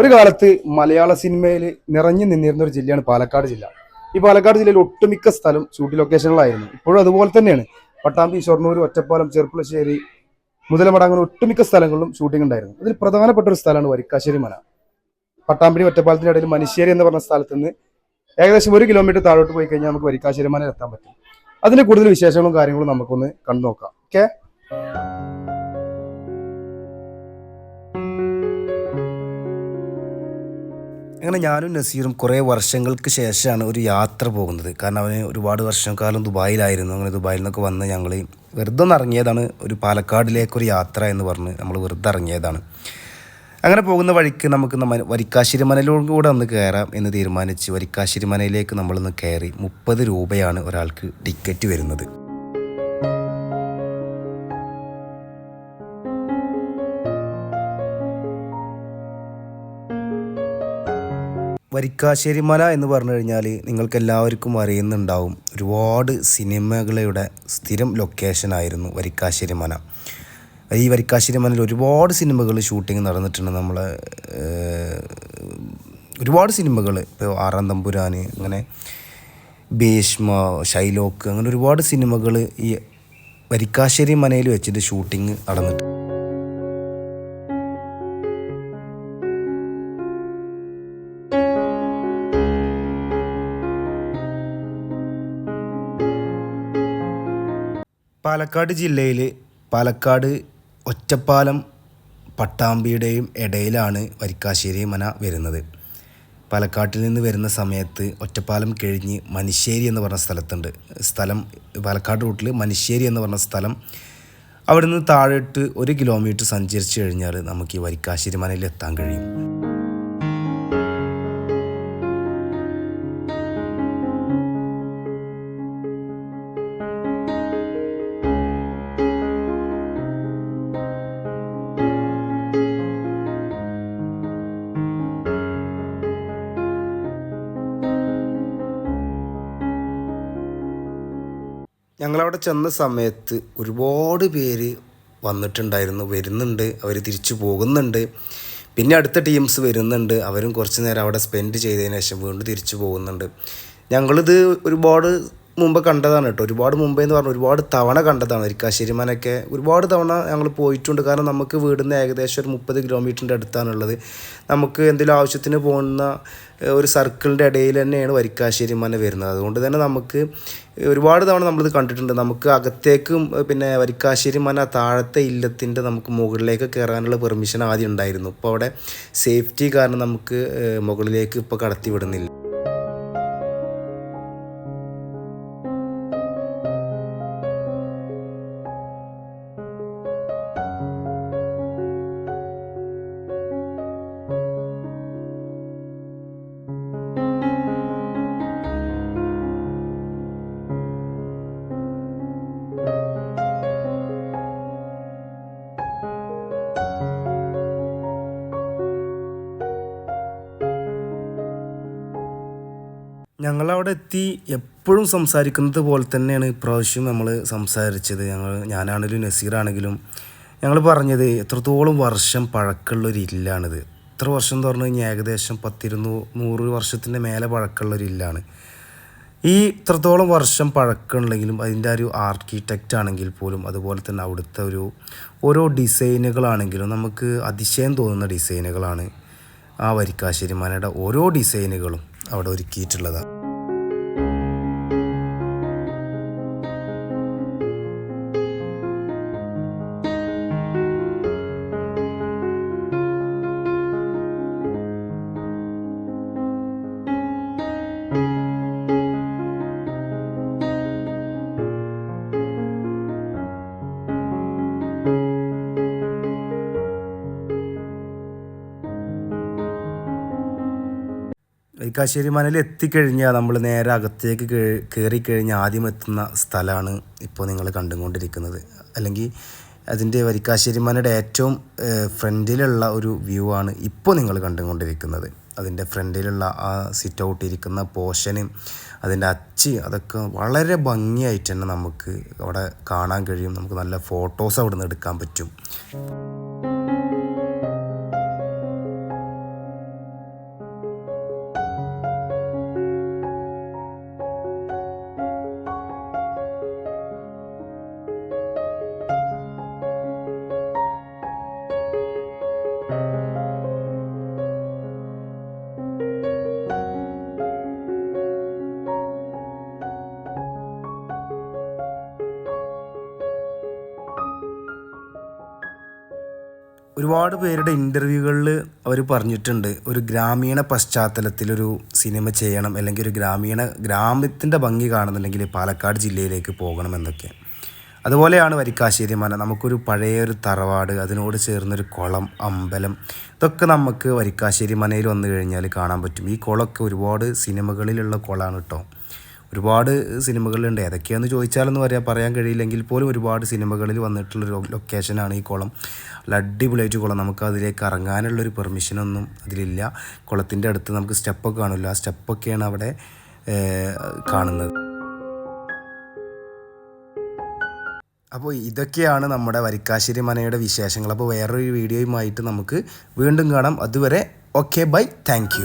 ഒരു കാലത്ത് മലയാള സിനിമയിൽ നിറഞ്ഞു നിന്നിരുന്ന ഒരു ജില്ലയാണ് പാലക്കാട് ജില്ല. ഈ പാലക്കാട് ജില്ലയിൽ ഒട്ടുമിക്ക സ്ഥലം ഷൂട്ടിംഗ് ലൊക്കേഷനുകളായിരുന്നു ഇപ്പോഴും അതുപോലെ തന്നെയാണ്. പട്ടാമ്പി ഷൊർണൂർ ഒറ്റപ്പാലം ചെർപ്പുളശ്ശേരി മുതലമട അങ്ങനെ ഒട്ടുമിക്ക സ്ഥലങ്ങളിലും ഷൂട്ടിംഗ് ഉണ്ടായിരുന്നു. അതിൽ പ്രധാനപ്പെട്ട ഒരു സ്ഥലമാണ് വരിക്കാശ്ശേരി മന പട്ടാമ്പി ഒറ്റപ്പാലത്തിന്റെ ഇടയിൽ മനുശ്ശേരി എന്ന് പറഞ്ഞ സ്ഥലത്ത് നിന്ന് ഏകദേശം ഒരു കിലോമീറ്റർ താഴോട്ട് പോയി കഴിഞ്ഞാൽ നമുക്ക് വരിക്കാശ്ശേരി മന എത്താൻ പറ്റും. അതിന്റെ കൂടുതൽ വിശേഷങ്ങളും കാര്യങ്ങളും നമുക്കൊന്ന് കണ്ടു നോക്കാം. ഓക്കെ? അങ്ങനെ ഞാനും നസീറും കുറേ വർഷങ്ങൾക്ക് ശേഷമാണ് ഒരു യാത്ര പോകുന്നത്. കാരണം അവന് ഒരുപാട് വർഷക്കാലം കാലം ദുബായിലായിരുന്നു. അങ്ങനെ ദുബായിൽ നിന്നൊക്കെ വന്ന് ഞങ്ങൾ വെറുതെ ഒന്ന് ഇറങ്ങിയതാണ്. ഒരു പാലക്കാടിലേക്കൊരു യാത്ര എന്ന് പറഞ്ഞ് നമ്മൾ വെറുതെ ഇറങ്ങിയതാണ്. അങ്ങനെ പോകുന്ന വഴിക്ക് നമുക്ക് നമ്മൾ വരിക്കാശ്ശേരി മനയിലൂടെ കൂടെ ഒന്ന് കയറാം എന്ന് തീരുമാനിച്ച് വരിക്കാശ്ശേരി മനയിലേക്ക് നമ്മളൊന്ന് കയറി മുപ്പത് രൂപയാണ് ഒരാൾക്ക് ടിക്കറ്റ് വരുന്നത്. വരിക്കാശ്ശേരി മല എന്ന് പറഞ്ഞു കഴിഞ്ഞാൽ നിങ്ങൾക്ക് എല്ലാവർക്കും അറിയുന്നുണ്ടാവും. ഒരുപാട് സിനിമകളുടെ സ്ഥിരം ലൊക്കേഷനായിരുന്നു വരിക്കാശ്ശേരി മല ഈ വരിക്കാശ്ശേരി മനയിൽ ഒരുപാട് സിനിമകൾ ഷൂട്ടിംഗ് നടന്നിട്ടുണ്ട് നമ്മൾ ഒരുപാട് സിനിമകൾ ഇപ്പോൾ ആറാം തമ്പുരാൻ അങ്ങനെ ഭീഷ്മ ഷൈലോക്ക് അങ്ങനെ ഒരുപാട് സിനിമകൾ ഈ വരിക്കാശ്ശേരി മനയിൽ വെച്ചിട്ട് ഷൂട്ടിംഗ് നടന്നിട്ട് പാലക്കാട് ജില്ലയിൽ പാലക്കാട് ഒറ്റപ്പാലം പട്ടാമ്പിയുടെയും ഇടയിലാണ് വരിക്കാശ്ശേരി മന വരുന്നത്. പാലക്കാട്ടിൽ നിന്ന് വരുന്ന സമയത്ത് ഒറ്റപ്പാലം കഴിഞ്ഞ് മനുശ്ശേരി എന്ന് പറഞ്ഞ സ്ഥലത്തുണ്ട്. സ്ഥലം പാലക്കാട് റൂട്ടിൽ മനുശ്ശേരി എന്ന് പറഞ്ഞ സ്ഥലം അവിടെ നിന്ന് താഴോട്ട് ഒരു കിലോമീറ്റർ സഞ്ചരിച്ച് കഴിഞ്ഞാൽ നമുക്ക് ഈ വരിക്കാശ്ശേരി മനയിൽ എത്താൻ കഴിയും. ഞങ്ങളവിടെ ചെന്ന സമയത്ത് ഒരുപാട് പേര് വന്നിട്ടുണ്ടായിരുന്നു വരുന്നുണ്ട് അവർ തിരിച്ചു പോകുന്നുണ്ട്. പിന്നെ അടുത്ത ടീംസ് വരുന്നുണ്ട് അവരും കുറച്ച് നേരം അവിടെ സ്പെൻഡ് ചെയ്തതിന് ശേഷം വീണ്ടും തിരിച്ചു പോകുന്നുണ്ട്. ഞങ്ങളിത് ഒരുപാട് മുമ്പ് കണ്ടതാണ് കേട്ടോ. ഒരുപാട് മുമ്പേ എന്ന് പറഞ്ഞാൽ ഒരുപാട് തവണ കണ്ടതാണ്. അരിക്കാശ്ശേരി മനൊക്കെ ഒരുപാട് തവണ ഞങ്ങൾ പോയിട്ടുണ്ട്. കാരണം നമുക്ക് വീടിന്ന് ഏകദേശം ഒരു മുപ്പത് കിലോമീറ്ററിന്റെ അടുത്താണുള്ളത്. നമുക്ക് എന്തെങ്കിലും ആവശ്യത്തിന് പോകുന്ന ഒരു സർക്കിളിന്റെ ഇടയിൽ തന്നെയാണ് വരിക്കാശ്ശേരി മന വരുന്നത്. അതുകൊണ്ട് തന്നെ നമുക്ക് ഒരുപാട് തവണ നമ്മളിത് കണ്ടിട്ടുണ്ട്. നമുക്ക് അകത്തേക്കും പിന്നെ വരിക്കാശ്ശേരി മന താഴത്തെ ഇല്ലത്തിന്റെ നമുക്ക് മുകളിലേക്ക് കയറാനുള്ള പെർമിഷൻ ആദ്യം ഉണ്ടായിരുന്നു. ഇപ്പോൾ അവിടെ സേഫ്റ്റി കാരണം നമുക്ക് മുകളിലേക്ക് ഇപ്പോൾ കടത്തി വിടുന്നില്ല ഞങ്ങളവിടെ എത്തി എപ്പോഴും സംസാരിക്കുന്നത് പോലെ തന്നെയാണ് ഇപ്രാവശ്യം നമ്മൾ സംസാരിച്ചത്. ഞങ്ങൾ ഞാനാണെങ്കിലും നസീറാണെങ്കിലും ഞങ്ങൾ പറഞ്ഞത് എത്രത്തോളം വർഷം പഴക്കമുള്ള ഒരു ഇല്ലാണിത്. എത്ര വർഷം എന്ന് പറഞ്ഞു കഴിഞ്ഞാൽ ഏകദേശം പത്തിരുന്നൂ നൂറ് വർഷത്തിന്റെ മേലെ പഴക്കമുള്ള ഒരു ഇല്ലാണ്. ഈ ഇത്രത്തോളം വർഷം പഴക്കമുണ്ടെങ്കിലും അതിന്റെ ഒരു ആർക്കിടെക്റ്റ് ആണെങ്കിൽ പോലും അതുപോലെ തന്നെ അവിടുത്തെ ഒരു ഓരോ ഡിസൈനുകളാണെങ്കിലും നമുക്ക് അതിശയം തോന്നുന്ന ഡിസൈനുകളാണ് ആ വരിക്കാശ്ശേരി മനയുടെ ഓരോ ഡിസൈനുകളും അവിടെ ഒരുക്കിയിട്ടുള്ളതാണ്. വരിക്കാശ്ശേരി മനയിൽ എത്തിക്കഴിഞ്ഞാൽ നമ്മൾ നേരെ അകത്തേക്ക് കയറി കഴിഞ്ഞാൽ ആദ്യം എത്തുന്ന സ്ഥലമാണ് ഇപ്പോൾ നിങ്ങൾ കണ്ടുകൊണ്ടിരിക്കുന്നത്. അല്ലെങ്കിൽ അതിന്റെ വരിക്കാശ്ശേരി മനയുടെ ഏറ്റവും ഫ്രണ്ടിലുള്ള ഒരു വ്യൂ ആണ് ഇപ്പോൾ നിങ്ങൾ കണ്ടുകൊണ്ടിരിക്കുന്നത്. അതിന്റെ ഫ്രണ്ടിലുള്ള ആ സിറ്റ് ഔട്ട് ഇരിക്കുന്ന പോർഷനും അതിന്റെ അച്ചി അതൊക്കെ വളരെ ഭംഗിയായിട്ട് തന്നെ നമുക്ക് അവിടെ കാണാൻ കഴിയും. നമുക്ക് നല്ല ഫോട്ടോസ് അവിടെ നിന്ന് എടുക്കാൻ പറ്റും. ഒരുപാട് പേരുടെ ഇന്റർവ്യൂകളിൽ അവർ പറഞ്ഞിട്ടുണ്ട് ഒരു ഗ്രാമീണ പശ്ചാത്തലത്തിലൊരു സിനിമ ചെയ്യണം അല്ലെങ്കിൽ ഒരു ഗ്രാമീണ ഗ്രാമത്തിന്റെ ഭംഗി കാണുന്നുണ്ടെങ്കിൽ പാലക്കാട് ജില്ലയിലേക്ക് പോകണം എന്നൊക്കെ. അതുപോലെയാണ് വരിക്കാശ്ശേരി മന നമുക്കൊരു പഴയ ഒരു തറവാട് അതിനോട് ചേർന്നൊരു കുളം അമ്പലം ഇതൊക്കെ നമുക്ക് വരിക്കാശ്ശേരി മനയിൽ വന്നു കഴിഞ്ഞാൽ കാണാൻ പറ്റും. ഈ കുളമൊക്കെ ഒരുപാട് സിനിമകളിലുള്ള കുളമാണ് കേട്ടോ ഒരുപാട് സിനിമകളുണ്ട് ഏതൊക്കെയാണെന്ന് ചോദിച്ചാലൊന്നും പറയാൻ പറയാൻ കഴിയില്ലെങ്കിൽ പോലും ഒരുപാട് സിനിമകളിൽ വന്നിട്ടുള്ളൊരു ലൊക്കേഷനാണ് ഈ കുളം. നല്ല അടിപൊളിയായിട്ട് കുളം. നമുക്ക് അതിലേക്ക് ഇറങ്ങാനുള്ളൊരു പെർമിഷനൊന്നും അതിലില്ല. കുളത്തിന്റെ അടുത്ത് നമുക്ക് സ്റ്റെപ്പൊക്കെ കാണില്ല ആ സ്റ്റെപ്പൊക്കെയാണ് അവിടെ കാണുന്നത്. അപ്പോൾ ഇതൊക്കെയാണ് നമ്മുടെ വരിക്കാശ്ശേരി മനയുടെ വിശേഷങ്ങൾ. അപ്പോൾ വേറൊരു വീഡിയോയുമായിട്ട് നമുക്ക് വീണ്ടും കാണാം. അതുവരെ ഓക്കെ ബൈ താങ്ക്